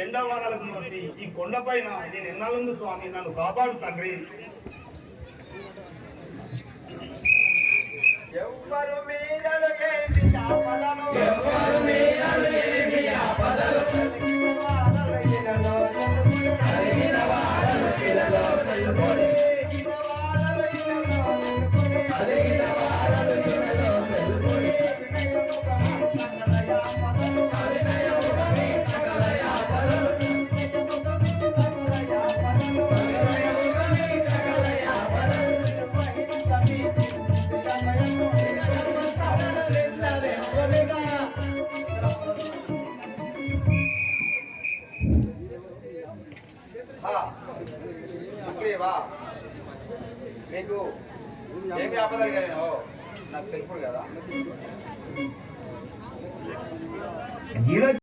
ఎండవారాలకు ఎండవారాల ఈ కొండపైన నేను ఎన్నాళ్ళందు స్వామి నన్ను కాపాడు తండ్రి. ఎవ్వరు మీదలు మీకు ఏమి ఆపదలు కలిగినావో నాకు తెలుపు కదా.